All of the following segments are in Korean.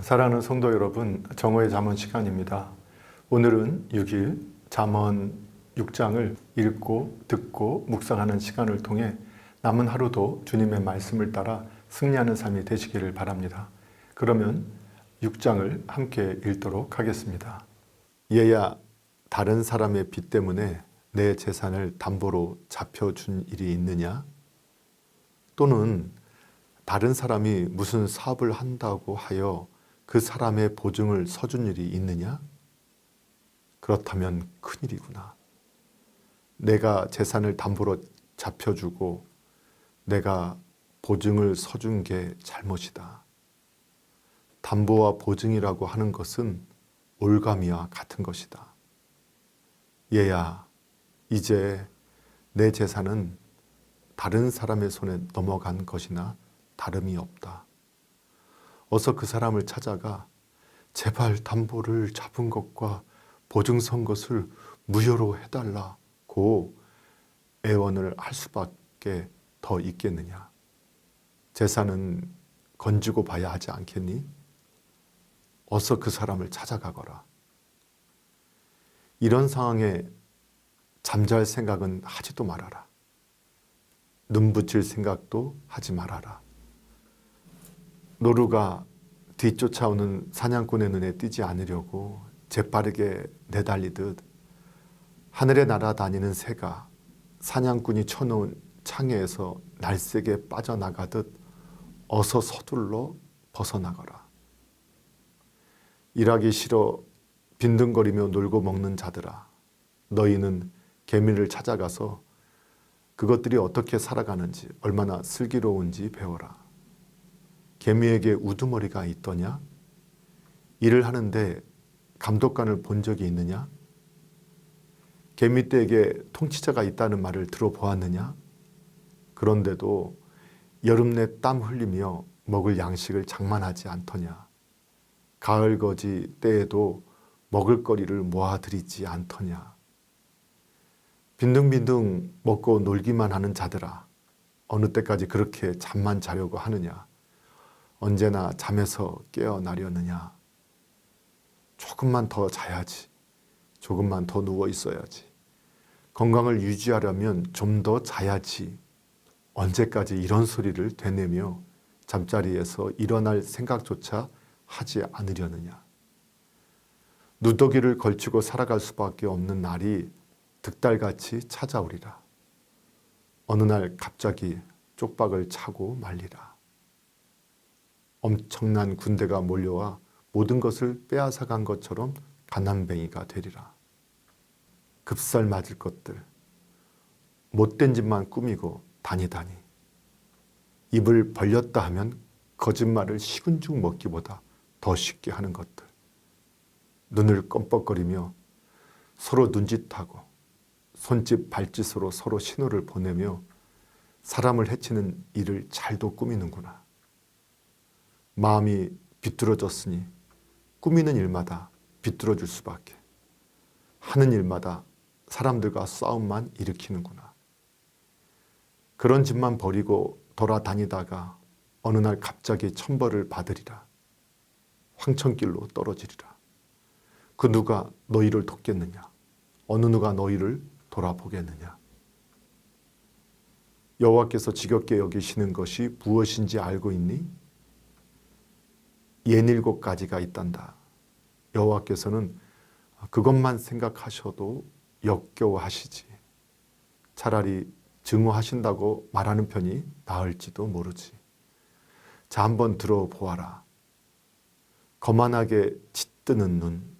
사랑하는 성도 여러분, 정오의 잠언 시간입니다. 오늘은 6일 잠언 6장을 읽고 듣고 묵상하는 시간을 통해 남은 하루도 주님의 말씀을 따라 승리하는 삶이 되시기를 바랍니다. 그러면 6장을 함께 읽도록 하겠습니다. 얘야 다른 사람의 빚 때문에 내 재산을 담보로 잡혀준 일이 있느냐? 또는 다른 사람이 무슨 사업을 한다고 하여 그 사람의 보증을 서준 일이 있느냐? 그렇다면 큰일이구나. 내가 재산을 담보로 잡혀주고 내가 보증을 서준 게 잘못이다. 담보와 보증이라고 하는 것은 올가미와 같은 것이다. 얘야, 이제 내 재산은 다른 사람의 손에 넘어간 것이나 다름이 없다. 어서 그 사람을 찾아가 제발 담보를 잡은 것과 보증 선 것을 무효로 해달라고 애원을 할 수밖에 더 있겠느냐. 재산은 건지고 봐야 하지 않겠니? 어서 그 사람을 찾아가거라. 이런 상황에 잠잘 생각은 하지도 말아라. 눈 붙일 생각도 하지 말아라. 노루가 뒤쫓아오는 사냥꾼의 눈에 띄지 않으려고 재빠르게 내달리듯 하늘에 날아다니는 새가 사냥꾼이 쳐놓은 창에서 날쌔게 빠져나가듯 어서 서둘러 벗어나거라. 일하기 싫어 빈둥거리며 놀고 먹는 자들아, 너희는 개미를 찾아가서 그것들이 어떻게 살아가는지 얼마나 슬기로운지 배워라. 개미에게 우두머리가 있더냐? 일을 하는데 감독관을 본 적이 있느냐? 개미떼에게 통치자가 있다는 말을 들어보았느냐? 그런데도 여름 내 땀 흘리며 먹을 양식을 장만하지 않더냐? 가을 거지 때에도 먹을 거리를 모아들이지 않더냐? 빈둥빈둥 먹고 놀기만 하는 자들아, 어느 때까지 그렇게 잠만 자려고 하느냐? 언제나 잠에서 깨어나려느냐? 조금만 더 자야지. 조금만 더 누워 있어야지. 건강을 유지하려면 좀 더 자야지. 언제까지 이런 소리를 되뇌며 잠자리에서 일어날 생각조차 하지 않으려느냐? 누더기를 걸치고 살아갈 수밖에 없는 날이 득달같이 찾아오리라. 어느 날 갑자기 쪽박을 차고 말리라. 엄청난 군대가 몰려와 모든 것을 빼앗아 간 것처럼 가난뱅이가 되리라. 급살 맞을 것들, 못된 짓만 꾸미고 다니다니. 입을 벌렸다 하면 거짓말을 식은 죽 먹기보다 더 쉽게 하는 것들. 눈을 껌뻑거리며 서로 눈짓하고 손짓 발짓으로 서로 신호를 보내며 사람을 해치는 일을 잘도 꾸미는구나. 마음이 비뚤어졌으니 꾸미는 일마다 비뚤어질 수밖에. 하는 일마다 사람들과 싸움만 일으키는구나. 그런 짓만 버리고 돌아다니다가 어느 날 갑자기 천벌을 받으리라. 황천길로 떨어지리라. 그 누가 너희를 돕겠느냐? 어느 누가 너희를 돌아보겠느냐? 여호와께서 지겹게 여기시는 것이 무엇인지 알고 있니? 예닐곱 가지가 있단다. 여호와께서는 그것만 생각하셔도 역겨워하시지. 차라리 증오하신다고 말하는 편이 나을지도 모르지. 자, 한번 들어보아라. 거만하게 짙뜨는 눈,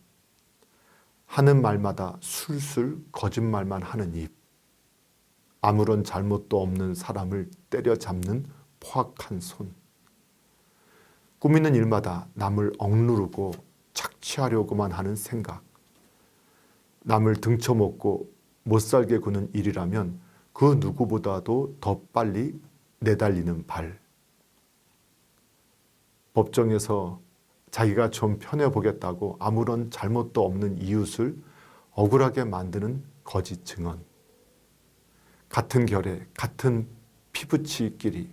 하는 말마다 술술 거짓말만 하는 입, 아무런 잘못도 없는 사람을 때려잡는 포악한 손, 꾸미는 일마다 남을 억누르고 착취하려고만 하는 생각, 남을 등쳐먹고 못살게 구는 일이라면 그 누구보다도 더 빨리 내달리는 발. 법정에서 자기가 좀 편해 보겠다고 아무런 잘못도 없는 이웃을 억울하게 만드는 거짓 증언. 같은 결에 같은 피부치끼리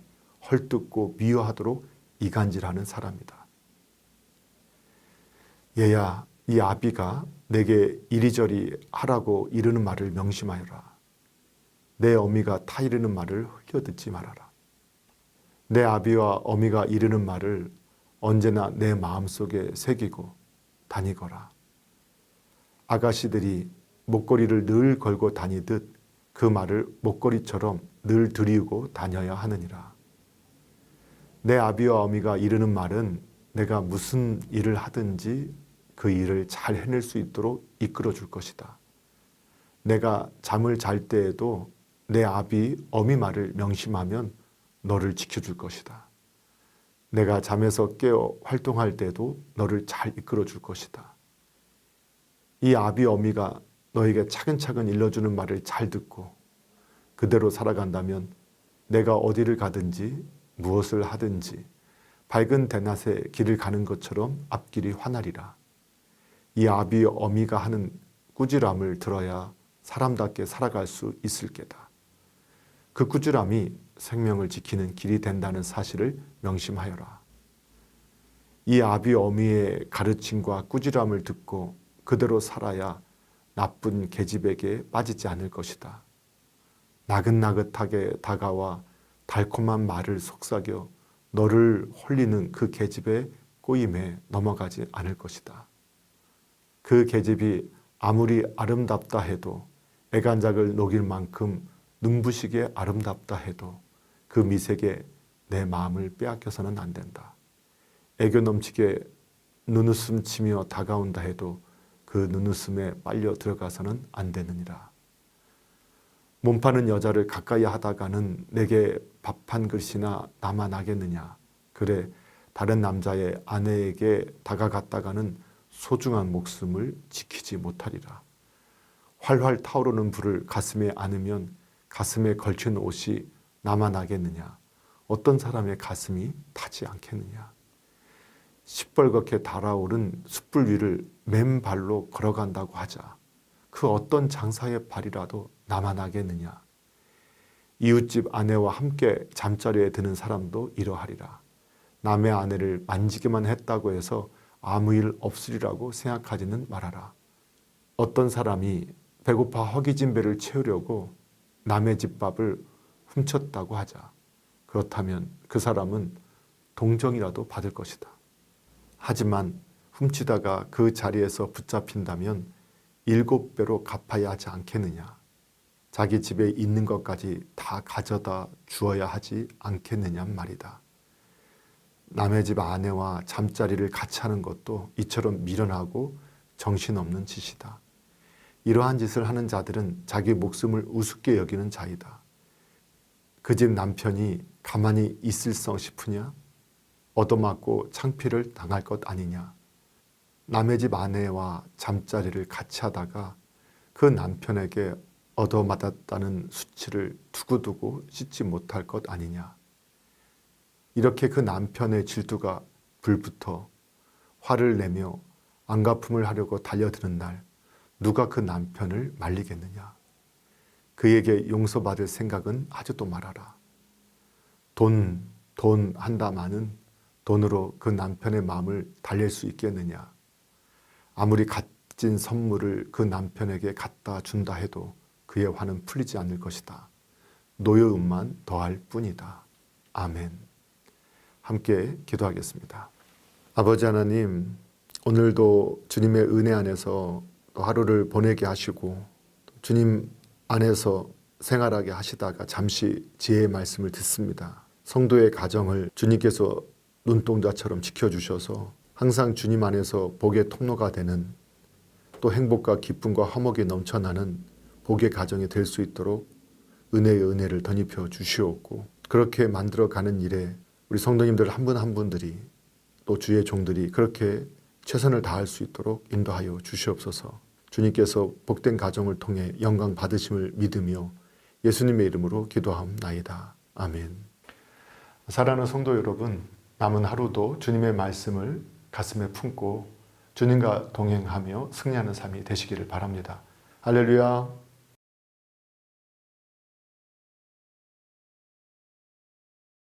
헐뜯고 미워하도록 이간질하는 사람이다. 얘야 이 아비가 내게 이리저리 하라고 이르는 말을 명심하여라. 내 어미가 타 이르는 말을 흘려 듣지 말아라. 내 아비와 어미가 이르는 말을 언제나 내 마음속에 새기고 다니거라. 아가씨들이 목걸이를 늘 걸고 다니듯 그 말을 목걸이처럼 늘 들이우고 다녀야 하느니라. 내 아비와 어미가 이르는 말은 내가 무슨 일을 하든지 그 일을 잘 해낼 수 있도록 이끌어 줄 것이다. 내가 잠을 잘 때에도 내 아비, 어미 말을 명심하면 너를 지켜줄 것이다. 내가 잠에서 깨어 활동할 때도 너를 잘 이끌어 줄 것이다. 이 아비, 어미가 너에게 차근차근 일러주는 말을 잘 듣고 그대로 살아간다면 내가 어디를 가든지 무엇을 하든지 밝은 대낮에 길을 가는 것처럼 앞길이 환하리라. 이 아비 어미가 하는 꾸지람을 들어야 사람답게 살아갈 수 있을 게다. 그 꾸지람이 생명을 지키는 길이 된다는 사실을 명심하여라. 이 아비 어미의 가르침과 꾸지람을 듣고 그대로 살아야 나쁜 계집에게 빠지지 않을 것이다. 나긋나긋하게 다가와 달콤한 말을 속삭여 너를 홀리는 그 계집의 꼬임에 넘어가지 않을 것이다. 그 계집이 아무리 아름답다 해도 애간작을 녹일 만큼 눈부시게 아름답다 해도 그 미색에 내 마음을 빼앗겨서는 안 된다. 애교 넘치게 눈웃음 치며 다가온다 해도 그 눈웃음에 빨려 들어가서는 안 되느니라. 몸 파는 여자를 가까이 하다가는 내게 밥한 그릇이나 남아나겠느냐. 그래 다른 남자의 아내에게 다가갔다가는 소중한 목숨을 지키지 못하리라. 활활 타오르는 불을 가슴에 안으면 가슴에 걸친 옷이 남아나겠느냐. 어떤 사람의 가슴이 타지 않겠느냐. 시뻘겋게 달아오른 숯불 위를 맨발로 걸어간다고 하자. 그 어떤 장사의 발이라도 남아나겠느냐. 이웃집 아내와 함께 잠자리에 드는 사람도 이러하리라. 남의 아내를 만지기만 했다고 해서 아무 일 없으리라고 생각하지는 말아라. 어떤 사람이 배고파 허기진 배를 채우려고 남의 집밥을 훔쳤다고 하자. 그렇다면 그 사람은 동정이라도 받을 것이다. 하지만 훔치다가 그 자리에서 붙잡힌다면 일곱 배로 갚아야 하지 않겠느냐. 자기 집에 있는 것까지 다 가져다 주어야 하지 않겠느냐 말이다. 남의 집 아내와 잠자리를 같이 하는 것도 이처럼 미련하고 정신없는 짓이다. 이러한 짓을 하는 자들은 자기 목숨을 우습게 여기는 자이다. 그 집 남편이 가만히 있을 성 싶으냐? 얻어맞고 창피를 당할 것 아니냐? 남의 집 아내와 잠자리를 같이 하다가 그 남편에게 얻어맞았다는 수치를 두고두고 씻지 못할 것 아니냐. 이렇게 그 남편의 질투가 불붙어 화를 내며 안갚음을 하려고 달려드는 날 누가 그 남편을 말리겠느냐. 그에게 용서받을 생각은 하지도 말아라. 돈, 돈 한다마는 돈으로 그 남편의 마음을 달랠 수 있겠느냐. 아무리 값진 선물을 그 남편에게 갖다 준다 해도 그의 화는 풀리지 않을 것이다. 노여움만 더할 뿐이다. 아멘. 함께 기도하겠습니다. 아버지 하나님, 오늘도 주님의 은혜 안에서 또 하루를 보내게 하시고 주님 안에서 생활하게 하시다가 잠시 지혜의 말씀을 듣습니다. 성도의 가정을 주님께서 눈동자처럼 지켜주셔서 항상 주님 안에서 복의 통로가 되는 또 행복과 기쁨과 화목이 넘쳐나는 복의 가정이 될 수 있도록 은혜의 은혜를 덧입혀 주시옵고 그렇게 만들어 가는 일에 우리 성도님들 한 분 한 분들이 또 주의 종들이 그렇게 최선을 다할 수 있도록 인도하여 주시옵소서. 주님께서 복된 가정을 통해 영광 받으심을 믿으며 예수님의 이름으로 기도함나이다. 아멘. 사랑하는 성도 여러분, 남은 하루도 주님의 말씀을 가슴에 품고 주님과 동행하며 승리하는 삶이 되시기를 바랍니다. 할렐루야.